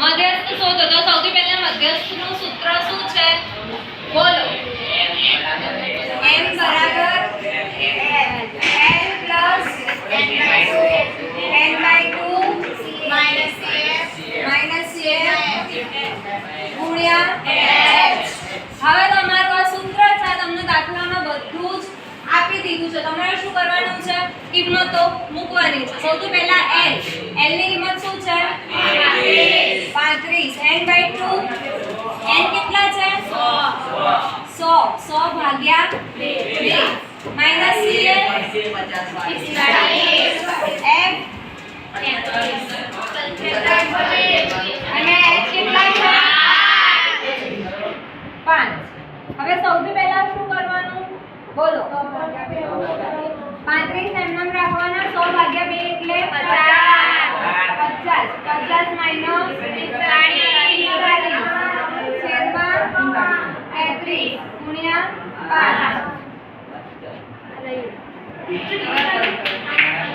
મધ્યસ્થ શોધો તો સૌથી પહેલા મધ્યસ્થનું સૂત્ર શું છે? બોલો. m બરાબર? l plus n by two? Minus minus ગુણ્યા h હવે તમારું આ સૂત્ર છે તમને દાખલામાં બધું જ આપી દીધું છે. તમારે શું કરવાનું છે? કિંમતો મૂકવાની છે. સૌથી પહેલા l. L ની કિંમત શું છે 35 n બાય 2 n કેટલા છે? 100 100 ભાગ્યા 2 માઇનસ f. અને h કેટલા છે? 5 હવે સૌથી પહેલા શું કરવાનું? બોલો. 35 એમનેમ રાખવાના. 100 ભાગ્યા 2 એટલે 50 50 50 માઇનસ ગુણ્યા 5